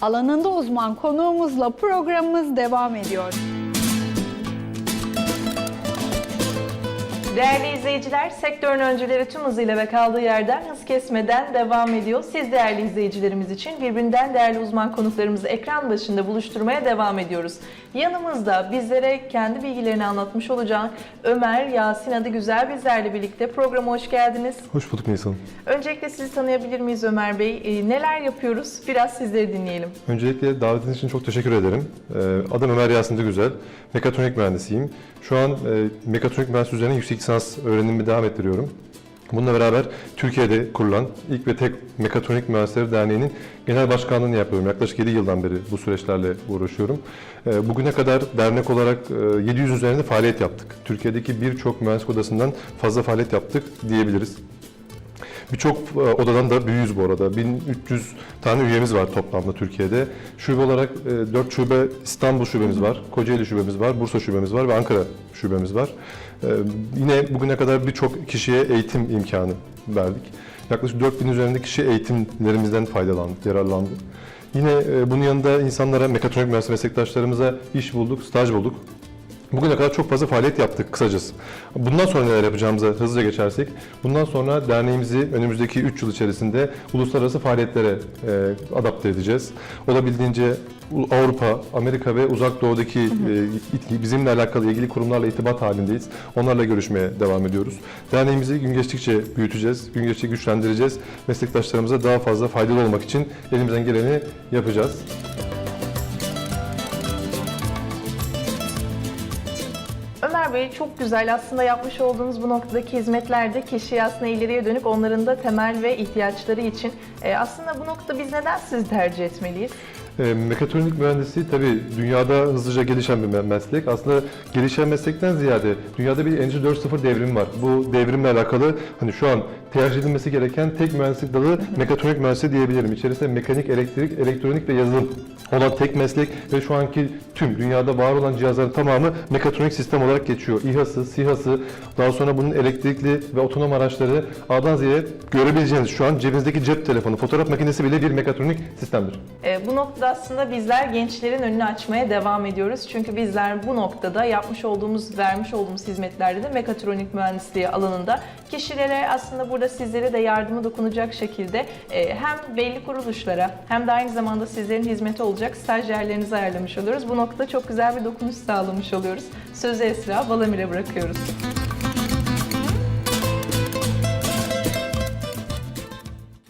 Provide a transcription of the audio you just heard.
Alanında uzman konuğumuzla programımız devam ediyor. Değerli izleyiciler, sektörün öncüleri tüm hızıyla ve kaldığı yerden hız kesmeden devam ediyor. Siz değerli izleyicilerimiz için birbirinden değerli uzman konuklarımızı ekran başında buluşturmaya devam ediyoruz. Yanımızda bizlere kendi bilgilerini anlatmış olacak Ömer Yasin adı güzel bizlerle birlikte programa hoş geldiniz. Hoş bulduk Nisan. Öncelikle sizi tanıyabilir miyiz Ömer Bey? Ee, neler yapıyoruz? Biraz sizleri dinleyelim. Öncelikle davetiniz için çok teşekkür ederim. Ee, Adım Ömer Yasin Güzel. Mekatronik mühendisiyim. Şu an e, mekatronik mühendisliği üzerine yüksek lisans öğrenimimi devam ettiriyorum. Bununla beraber Türkiye'de kurulan ilk ve tek Mekatronik Mühendisleri Derneği'nin genel başkanlığını yapıyorum. Yaklaşık 7 yıldan beri bu süreçlerle uğraşıyorum. Ee, Bugüne kadar dernek olarak e, 700 üzerinde faaliyet yaptık. Türkiye'deki birçok mühendislik odasından fazla faaliyet yaptık diyebiliriz. Birçok e, odadan da büyüğüz bu arada. 1300 tane üyemiz var toplamda Türkiye'de. Şube olarak 4 şube İstanbul şubemiz var, Kocaeli şubemiz var, Bursa şubemiz var ve Ankara şubemiz var. E, Yine bugüne kadar birçok kişiye eğitim imkanı verdik. Yaklaşık 4000 üzerinde kişi eğitimlerimizden faydalandı, yararlandı. Yine e, bunun yanında insanlara, mekatronik mühendislik meslektaşlarımıza iş bulduk, staj bulduk. Bugüne kadar çok fazla faaliyet yaptık kısacası. Bundan sonra neler yapacağımıza hızlıca geçersek, bundan sonra derneğimizi önümüzdeki 3 yıl içerisinde uluslararası faaliyetlere e, adapte edeceğiz. Olabildiğince Avrupa, Amerika ve Uzak Doğu'daki e, bizimle alakalı ilgili kurumlarla irtibat halindeyiz. Onlarla görüşmeye devam ediyoruz. Derneğimizi gün geçtikçe büyüteceğiz, gün geçtikçe güçlendireceğiz. Meslektaşlarımıza daha fazla faydalı olmak için elimizden geleni yapacağız. Bey çok güzel aslında yapmış olduğunuz bu noktadaki hizmetlerde kişiye aslında ileriye dönük onların da temel ve ihtiyaçları için. E, aslında bu noktada biz neden sizi tercih etmeliyiz? E, mekatronik mühendisliği tabii dünyada hızlıca gelişen bir me- meslek. Aslında gelişen meslekten ziyade dünyada bir Endüstri 4.0 devrimi var. Bu devrimle alakalı hani şu an tercih edilmesi gereken tek mühendislik dalı mekatronik mühendisliği diyebilirim. İçerisinde mekanik, elektrik, elektronik ve yazılım olan tek meslek ve şu anki tüm dünyada var olan cihazların tamamı mekatronik sistem olarak geçiyor. İHA'sı, SİHA'sı, daha sonra bunun elektrikli ve otonom araçları A'dan Z'ye görebileceğiniz şu an cebinizdeki cep telefonu, fotoğraf makinesi bile bir mekatronik sistemdir. E, bu noktada aslında bizler gençlerin önünü açmaya devam ediyoruz. Çünkü bizler bu noktada yapmış olduğumuz, vermiş olduğumuz hizmetlerde de mekatronik mühendisliği alanında kişilere aslında burada sizlere de yardımı dokunacak şekilde e, hem belli kuruluşlara hem de aynı zamanda sizlerin hizmeti olacak stajyerlerinizi ayarlamış oluyoruz. Bu noktada çok güzel bir dokunuş sağlamış oluyoruz. Sözü Esra Balamir'e bırakıyoruz.